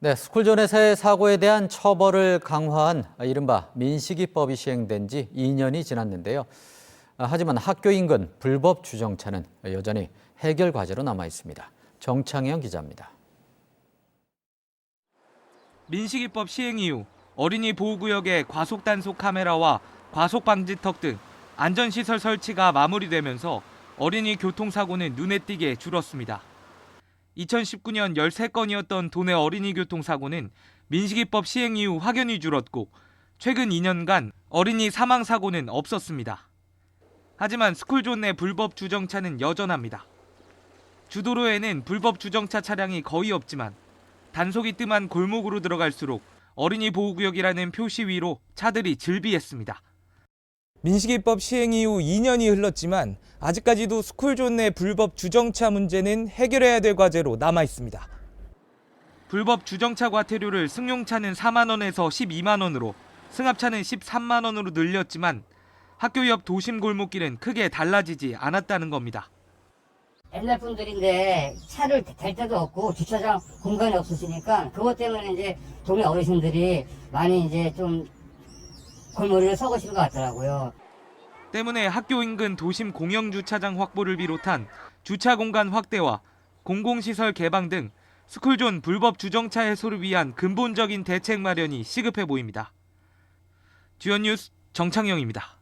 네, 스쿨존에서의 사고에 대한 처벌을 강화한 이른바 민식이법이 시행된 지 2년이 지났는데요. 아, 하지만 학교 인근 불법 주정차는 여전히 해결 과제로 남아 있습니다. 정창영 기자입니다. 민식이법 시행 이후 어린이 보호구역의 과속 단속 카메라와 과속 방지턱 등 안전시설 설치가 마무리되면서 어린이 교통사고는 눈에 띄게 줄었습니다. 2019년 13건이었던 도내 어린이 교통사고는 민식이법 시행 이후 확연히 줄었고 최근 2년간 어린이 사망 사고는 없었습니다. 하지만 스쿨존 내 불법 주정차는 여전합니다. 주도로에는 불법 주정차 차량이 거의 없지만 단속이 뜸한 골목으로 들어갈수록 어린이 보호구역이라는 표시 위로 차들이 즐비했습니다. 민식이법 시행 이후 2년이 흘렀지만 아직까지도 스쿨존 내 불법 주정차 문제는 해결해야 될 과제로 남아 있습니다. 불법 주정차 과태료를 승용차는 4만 원에서 12만 원으로 승합차는 13만 원으로 늘렸지만 학교 옆 도심 골목길은 크게 달라지지 않았다는 겁니다. 옛날 분들인데 차를 댈 데도 없고 주차장 공간이 없으시니까 그것 때문에 이제 동네 어르신들이 많이 이제 좀 골머리를 썩으신 것 같더라고요. 때문에 학교 인근 도심 공영 주차장 확보를 비롯한 주차 공간 확대와 공공시설 개방 등 스쿨존 불법 주정차 해소를 위한 근본적인 대책 마련이 시급해 보입니다. 주연 뉴스 정창영입니다.